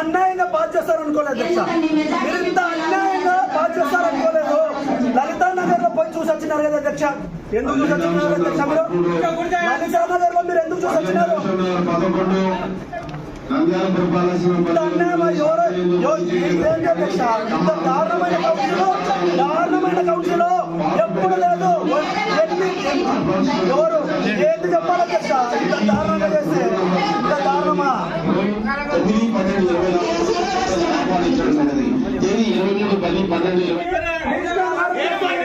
అన్యాయంగా బాధ చేస్తారు అనుకోలేదు మీరు ఇంత అన్యాయంగా బాధ చేస్తారు అనుకోలేదు. లలితా నగర్లో పోయి చూసి వచ్చినారు కదా అధ్యక్ష? ఎందుకు చూసి వచ్చినారు అధ్యక్ష మీరు? లలితా నగర్లో మీరు ఎందుకు చూసి వచ్చినారు? ఇంత దారుణమైన కౌన్సిల్? దారుణమైన కౌన్సిల్? ఎప్పుడు లేదు. ఎవరు? ఏంటి ఇంత దారుణంగా చేస్తే ఇంత పది పన్నెండు ఇరవై నాలుగు ఆహ్వానించడం జరిగింది తేదీ ఇరవై మూడు పది పన్నెండు ఇరవై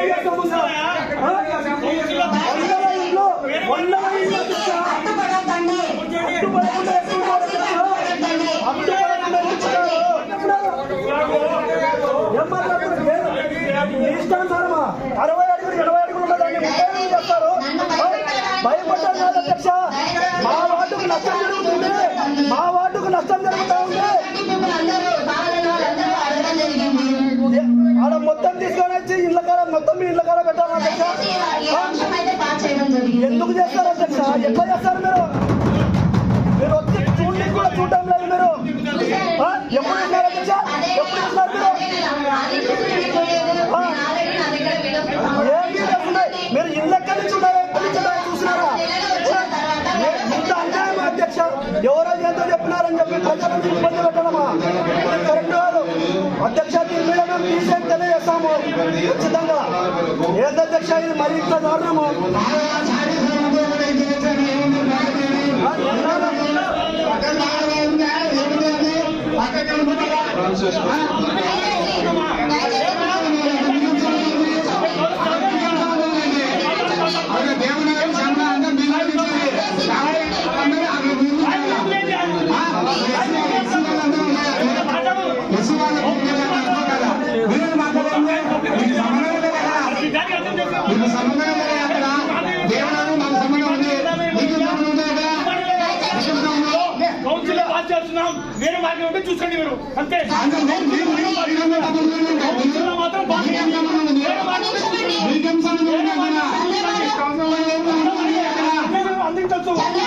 మొత్తం తీసుకొని వచ్చి ఇళ్ళ కాడ మొత్తం మీ ఇళ్ళ కాడ పెట్టాలి ఎందుకు చేస్తారు అధ్యక్ష? ఎట్లా చేస్తారు మీరు? మీరు వచ్చి చూడండి కూడా చూడటం లేదు మీరు. ఎప్పుడు ఉన్నారు అధ్యక్ష? ఎప్పుడు ఇస్తున్నారు మీరు? మీరు ఇళ్ళ ఎక్కడి నుంచి ఉన్నాయి ఎక్కడి నుంచి ఉన్నాయి చూసినారా? ఇంత అన్యాయం అధ్యక్ష? ఎవరో ఎంతో చెప్పినారని చెప్పి ప్రజలను ఇబ్బంది పెట్టడమా అధ్యక్ష దీని మీద మేము తీసేసి తెలియజేస్తాము ఖచ్చితంగా ఏదధ్యక్ష ఇది మరింత దారుణము ఆ, నీకు సంబంధం ఉందా అక్కడ దేవనాలు మాకు సంబంధం ఉంది. నీకు సంబంధం ఉందా కౌన్సిల్ పాస్ చేస్తున్నాం. వేరే మార్గం ఉంటే చూసుకోండి మీరు. అంతే. మాత్రం అందరికీ తెలుసు